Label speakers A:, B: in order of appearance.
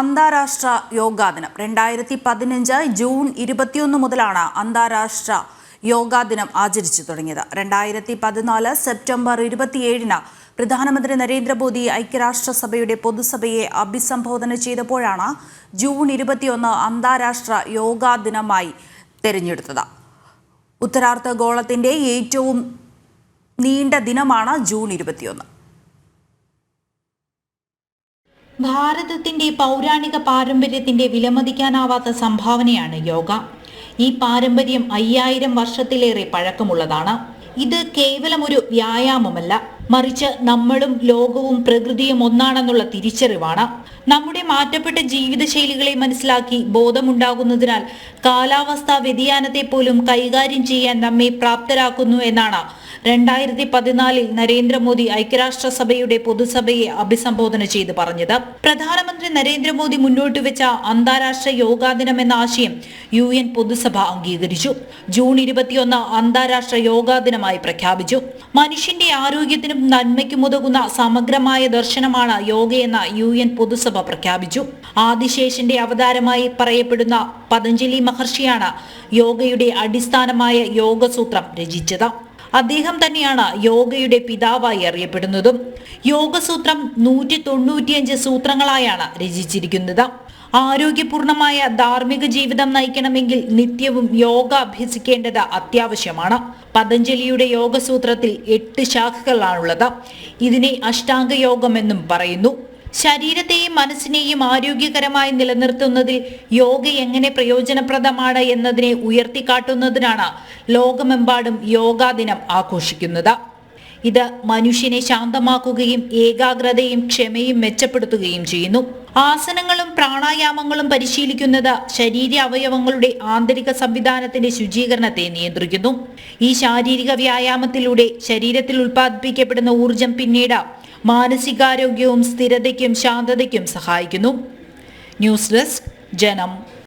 A: അന്താരാഷ്ട്ര യോഗാ ദിനം. രണ്ടായിരത്തി പതിനഞ്ച് ജൂൺ ഇരുപത്തിയൊന്ന് മുതലാണ് അന്താരാഷ്ട്ര യോഗാ ദിനം ആചരിച്ചു തുടങ്ങിയത്. രണ്ടായിരത്തി പതിനാല് സെപ്റ്റംബർ ഇരുപത്തിയേഴിന് പ്രധാനമന്ത്രി നരേന്ദ്രമോദി ഐക്യരാഷ്ട്രസഭയുടെ പൊതുസഭയെ അഭിസംബോധന ചെയ്തപ്പോഴാണ് ജൂൺ ഇരുപത്തിയൊന്ന് അന്താരാഷ്ട്ര യോഗാ ദിനമായി തെരഞ്ഞെടുത്തത്. ഉത്തരാർദ്ധ ഗോളത്തിന്റെ ഏറ്റവും നീണ്ട ദിനമാണ് ജൂൺ ഇരുപത്തിയൊന്ന്.
B: ഭാരതത്തിന്റെ പൗരാണിക പാരമ്പര്യത്തിന്റെ വിലമതിക്കാനാവാത്ത സംഭാവനയാണ് യോഗ. ഈ പാരമ്പര്യം അയ്യായിരം വർഷത്തിലേറെ പഴക്കമുള്ളതാണ്. ഇത് കേവലം ഒരു വ്യായാമമല്ല. മറിച്ച് നമ്മളും ലോകവും പ്രകൃതിയും ഒന്നാണെന്നുള്ള തിരിച്ചറിവാണ്. നമ്മുടെ മാറ്റപ്പെട്ട ജീവിതശൈലികളെ മനസ്സിലാക്കി ബോധമുണ്ടാകുന്നതിനാൽ കാലാവസ്ഥാ വ്യതിയാനത്തെ പോലും കൈകാര്യം ചെയ്യാൻ നമ്മെ പ്രാപ്തരാക്കുന്നു എന്നാണ് രണ്ടായിരത്തി പതിനാലിൽ നരേന്ദ്രമോദി ഐക്യരാഷ്ട്രസഭയുടെ പൊതുസഭയെ അഭിസംബോധന ചെയ്ത് പറഞ്ഞത്. പ്രധാനമന്ത്രി നരേന്ദ്രമോദി മുന്നോട്ട് വെച്ച അന്താരാഷ്ട്ര യോഗാ ദിനം എന്ന ആശയം യു എൻ പൊതുസഭ അംഗീകരിച്ചു. ജൂൺ ഇരുപത്തിയൊന്ന് അന്താരാഷ്ട്ര യോഗാ ദിനമായി പ്രഖ്യാപിച്ചു. മനുഷ്യന്റെ ആരോഗ്യത്തിനും നന്മയ്ക്കും ഉതകുന്ന സമഗ്രമായ ദർശനമാണ് യോഗയെന്ന് യു എൻ പൊതുസഭ പ്രഖ്യാപിച്ചു. ആദിശേഷന്റെ അവതാരമായി പറയപ്പെടുന്ന പതഞ്ജലി മഹർഷിയാണ് യോഗയുടെ അടിസ്ഥാനമായ യോഗസൂത്രം രചിച്ചത്. അദ്ദേഹം തന്നെയാണ് യോഗയുടെ പിതാവായി അറിയപ്പെടുന്നതും. യോഗസൂത്രം നൂറ്റി തൊണ്ണൂറ്റിയഞ്ച് സൂത്രങ്ങളായാണ് രചിച്ചിരിക്കുന്നത്. ആരോഗ്യപൂർണമായ ധാർമ്മിക ജീവിതം നയിക്കണമെങ്കിൽ നിത്യവും യോഗ അഭ്യസിക്കേണ്ടത് അത്യാവശ്യമാണ്. പതഞ്ജലിയുടെ യോഗസൂത്രത്തിൽ എട്ട് ശാഖകളാണുള്ളത്. ഇതിനെ അഷ്ടാംഗ യോഗം എന്നും പറയുന്നു. ശരീരത്തെയും മനസ്സിനെയും ആരോഗ്യകരമായി നിലനിർത്തുന്നതിൽ യോഗ എങ്ങനെ പ്രയോജനപ്രദമാണ് എന്നതിനെ ഉയർത്തിക്കാട്ടുന്നതിനാണ് ലോകമെമ്പാടും യോഗാ ദിനം ആഘോഷിക്കുന്നത്. ഇത് മനുഷ്യനെ ശാന്തമാക്കുകയും ഏകാഗ്രതയും ക്ഷമയും മെച്ചപ്പെടുത്തുകയും ചെയ്യുന്നു. ആസനങ്ങളും പ്രാണായാമങ്ങളും പരിശീലിക്കുന്നത് ശരീര അവയവങ്ങളുടെ ആന്തരിക സംവിധാനത്തിന്റെ ശുചീകരണത്തെ നിയന്ത്രിക്കുന്നു. ഈ ശാരീരിക വ്യായാമത്തിലൂടെ ശരീരത്തിൽ ഉൽപ്പാദിപ്പിക്കപ്പെടുന്ന ഊർജം പിന്നീട് മാനസികാരോഗ്യവും സ്ഥിരതയ്ക്കും ശാന്തതയ്ക്കും സഹായിക്കുന്നു. ന്യൂസ് ഡെസ്ക് ജനം